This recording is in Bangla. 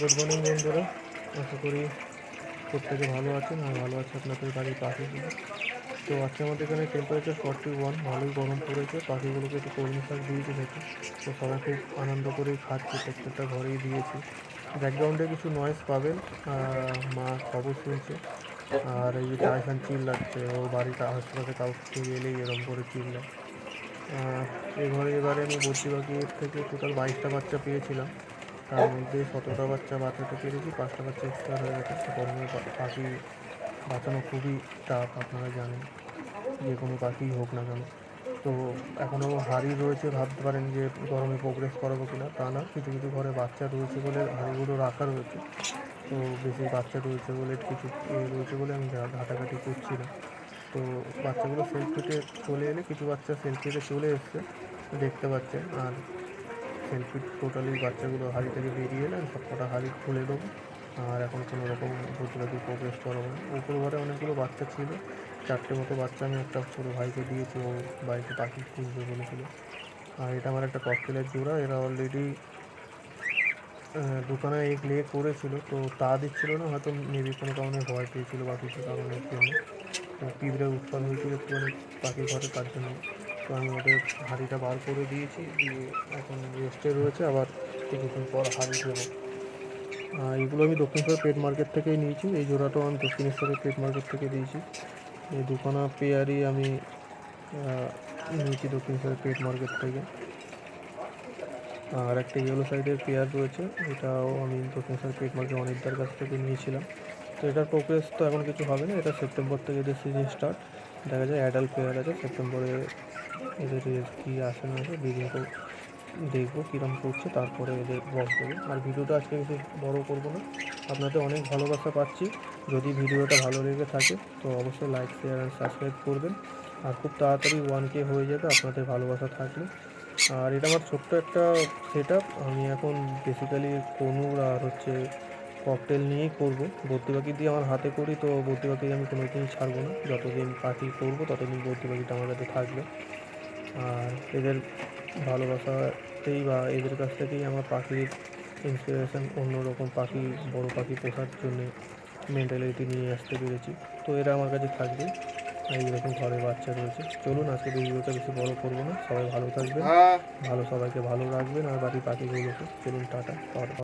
গুড মর্নিং বন্ধুরা আশা করি প্রত্যেকে ভালো আছেন আর ভালো আছে আপনাদের বাড়ির পাখিগুলো। তো আজকে আমাদের এখানে টেম্পারেচার ফর্টি ওয়ান ভালোই গরম পড়েছে পাখিগুলোকে একটু কলমি শাক দিয়েছি। খেতে তো সবাই খুব আনন্দ করেই খাচ্ছে প্রত্যেকটা ঘরেই দিয়েছি। ব্যাকগ্রাউন্ডে কিছু নয়েজ পাবেন মা খবর শুনছে। আর এই যে চিল লাগছে ও বাড়িতে আশেপাশে কাউকে এলেই এরম করে চিল্লায়। আহ, এই ঘরে এবারে আমি পাখির থেকে টোটাল বাইশটা বাচ্চা পেয়েছিলাম। তার মধ্যে সতেরোটা বাচ্চা বাঁচাতে পেরেছি পাঁচটা বাচ্চা এক্সট্রা হয়ে গেছে। গরমে পাখি বাঁচানো খুবই টাফ আপনারা জানেন। যে কোনো পাখিই হোক না কেন। তো এখনও হাড়ি রয়েছে, ভাবতে পারেন যে গরমে প্রোগ্রেস করাবো কিনা, তা না। কিছু কিছু ঘরে বাচ্চা রয়েছে বলে হাড়িগুলো রাখা রয়েছে। তো বেশি বাচ্চা রয়েছে বলে কিছু রয়েছে বলে আমি ঘাটাঘাটি করছি না। তো বাচ্চাগুলো সেলফ ফিটে চলে এলে কিছু বাচ্চা সেলফ ফিটে চলে এসছে, দেখতে পাচ্ছেন। আর সেলফি টোটালি বাচ্চাগুলো হাড়ি থেকে বেরিয়ে এলে সব কটা হাড়ি খুলে দেবো। আর এখন কোনো রকম প্রতিবাদী প্রবেশ করাবো না। উপর ঘরে অনেকগুলো বাচ্চা ছিল। চারটে মতো বাচ্চা আমি একটা ছোটো ভাইকে দিয়েছি, ও বাড়িতে পাখি খুঁজবে বলেছিল। আর এটা আমার একটা ককটেলের জোড়া। এরা অলরেডি দোকানে এক লেগে করেছিল। তো তা দিচ্ছিল না, হয়তো মেবি কোনো কারণে ভয় পেয়েছিল বা কিছু কারণের জন্য পিঁপড়ে উৎপাদ হয়েছিল একটুখানি পাখি ঘরে, তার জন্য তো আমি ওদের হাঁড়িটা বার করে দিয়েছি, দিয়ে এখন রেস্টে রয়েছে, আবার কিছুক্ষণ পর হাঁড়ি দেবো এগুলো আমি দক্ষিণেশ্বর পেট মার্কেট থেকেই নিয়েছি, এই জোড়াটাও আমি দক্ষিণেশ্বরের পেট মার্কেট থেকে দিয়েছি। এই দুখানা পেয়ারই আমি নিয়েছি দক্ষিণেশ্বরের পেট মার্কেট থেকে। আর একটা ইয়েলো সাইডের পেয়ার রয়েছে, এটাও আমি দক্ষিণেশ্বর পেট মার্কেট অনেকদার কাছ থেকে নিয়েছিলাম। তো এটার প্রোগ্রেস তো এখন কিছু হবে না, এটা সেপ্টেম্বর থেকে এদের সিজন স্টার্ট দেখা যায় অ্যাডাল্ট প্লেয়ার আছে সেপ্টেম্বরে এদের কী আসে না আসে ব্রিডিং দেখব কীরকম করছে, তারপরে এদের বক্স দেবো আর ভিডিওটা আজকে বেশি বড় করব না, আপনাদের অনেক ভালোবাসা পাচ্ছি। যদি ভিডিওটা ভালো লেগে থাকে, তো অবশ্যই লাইক শেয়ার আর সাবস্ক্রাইব করবেন। আর খুব তাড়াতাড়ি ওয়ান কে হয়ে যাবে, আপনাদের ভালোবাসা থাকলে। আর এটা আমার ছোট্ট একটা সেট আমি এখন বেসিক্যালি কনুর আর হচ্ছে ককটেল নিয়েই করব। ভর্তি পাখি দিয়ে আমার হাতে করি তো ভর্তি পাখি আমি কোনো দিন ছাড়বো না। যতদিন পাখি করব ততদিন ভর্তি পাখিটা আমার কাছে থাকবে। আর এদের ভালোবাসাতেই বা এদের কাছ থেকেই আমার পাখির ইন্সপিরেশন অন্যরকম পাখি বড় পাখি পোষার জন্যে মেন্টালিটি নিয়ে আসতে পেরেছি। তো এরা আমার কাছে থাকবে। এইরকম ঘরে বাচ্চা রয়েছে। চলুন আজকে ভিডিওটা বেশি বড় করব না। সবাই ভালো থাকবেন। ভালো সবাইকে ভালো রাখবেন। আর বাড়ির পাখিগুলোকে। চলুন টাটা টাটা।